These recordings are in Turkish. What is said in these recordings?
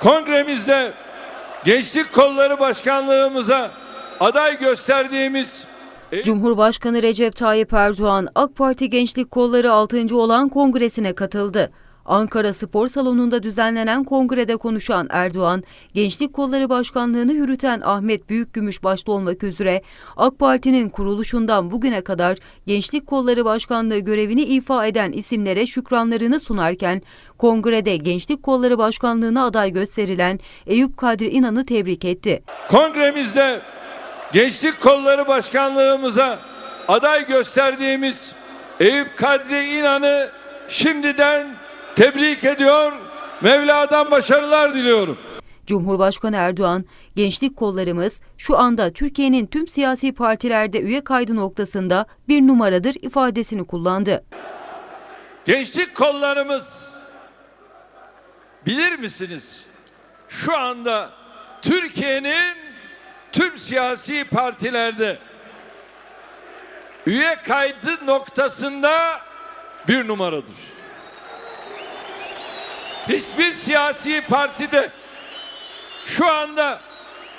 kongremizde Gençlik Kolları Başkanlığımıza aday gösterdiğimiz Cumhurbaşkanı Recep Tayyip Erdoğan AK Parti Gençlik Kolları 6. olan kongresine katıldı. Ankara Spor Salonu'nda düzenlenen kongrede konuşan Erdoğan, Gençlik Kolları Başkanlığını yürüten Ahmet Büyükgümüş başta olmak üzere AK Parti'nin kuruluşundan bugüne kadar Gençlik Kolları Başkanlığı görevini ifa eden isimlere şükranlarını sunarken, kongrede Gençlik Kolları Başkanlığına aday gösterilen Eyüp Kadri İnan'ı tebrik etti. kongremizde Gençlik Kolları Başkanlığımıza aday gösterdiğimiz Eyüp Kadri İnan'ı şimdiden tebrik ediyor. Mevla'dan başarılar diliyorum. Cumhurbaşkanı Erdoğan, gençlik kollarımız şu anda Türkiye'nin tüm siyasi partilerde üye kaydı noktasında bir numaradır ifadesini kullandı. Gençlik kollarımız bilir misiniz? Şu anda Türkiye'nin tüm siyasi partilerde üye kaydı noktasında bir numaradır. Hiçbir siyasi partide şu anda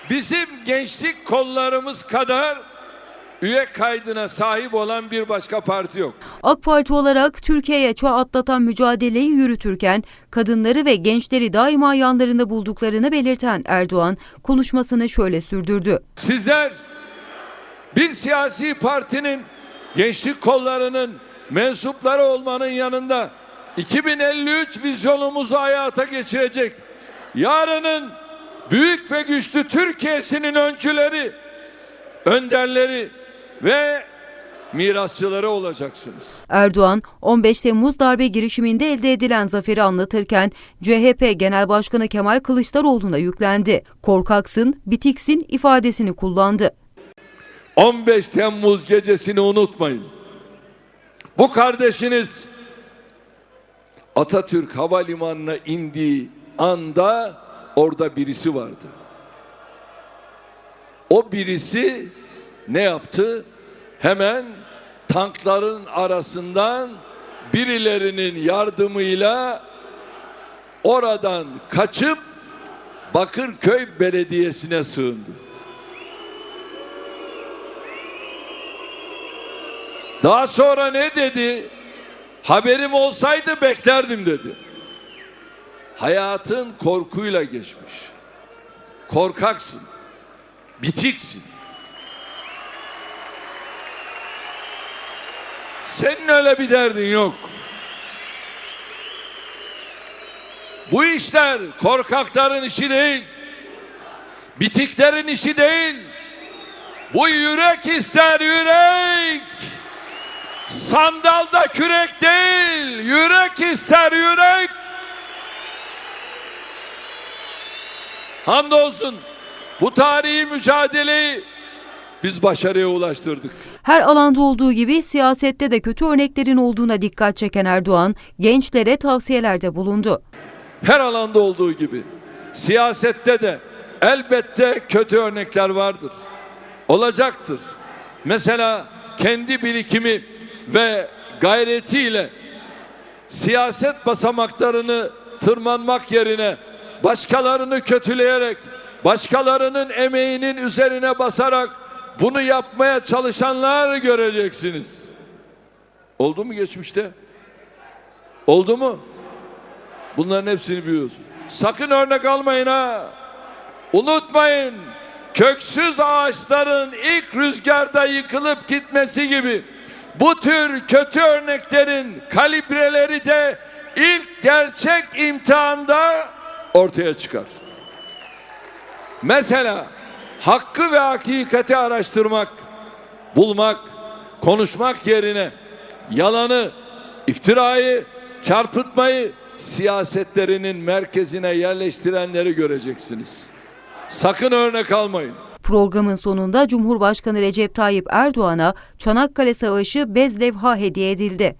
bizim gençlik kollarımız kadar üye kaydına sahip olan bir başka parti yok. AK Parti olarak Türkiye'ye çağ atlatan mücadeleyi yürütürken kadınları ve gençleri daima yanlarında bulduklarını belirten Erdoğan konuşmasını şöyle sürdürdü. Sizler bir siyasi partinin gençlik kollarının mensupları olmanın yanında 2053 vizyonumuzu hayata geçirecek. Yarının büyük ve güçlü Türkiye'sinin öncüleri, önderleri ve mirasçıları olacaksınız. Erdoğan, 15 Temmuz darbe girişiminde elde edilen zaferi anlatırken CHP Genel Başkanı Kemal Kılıçdaroğlu'na yüklendi. Korkaksın, bitiksin ifadesini kullandı. 15 Temmuz gecesini unutmayın. Bu kardeşiniz Atatürk Havalimanı'na indiği anda orada birisi vardı. O birisi ne yaptı? Hemen tankların arasından birilerinin yardımıyla oradan kaçıp Bakırköy Belediyesi'ne sığındı. Daha sonra ne dedi? Haberim olsaydı beklerdim dedi. Hayatın korkuyla geçmiş. Korkaksın. Bitiksin. Senin öyle bir derdin yok. Bu işler korkakların işi değil. Bitiklerin işi değil. Bu yürek ister yürek. Sandalda kürek değil, yürek ister yürek. Hamdolsun bu tarihi mücadeleyi biz başarıya ulaştırdık. Her alanda olduğu gibi siyasette de kötü örneklerin olduğuna dikkat çeken Erdoğan, gençlere tavsiyelerde bulundu. Her alanda olduğu gibi siyasette de elbette kötü örnekler vardır. Olacaktır. Mesela kendi birikimi ve gayretiyle siyaset basamaklarını tırmanmak yerine başkalarını kötüleyerek, başkalarının emeğinin üzerine basarak bunu yapmaya çalışanlar göreceksiniz. Oldu mu geçmişte? Oldu mu? Bunların hepsini biliyorsun. Sakın örnek almayın ha. Unutmayın. Köksüz ağaçların ilk rüzgarda yıkılıp gitmesi gibi bu tür kötü örneklerin kalibreleri de ilk gerçek imtihanda ortaya çıkar. Mesela hakkı ve hakikati araştırmak, bulmak, konuşmak yerine yalanı, iftirayı, çarpıtmayı siyasetlerinin merkezine yerleştirenleri göreceksiniz. Sakın örnek almayın. Programın sonunda Cumhurbaşkanı Recep Tayyip Erdoğan'a Çanakkale Savaşı bez levha hediye edildi.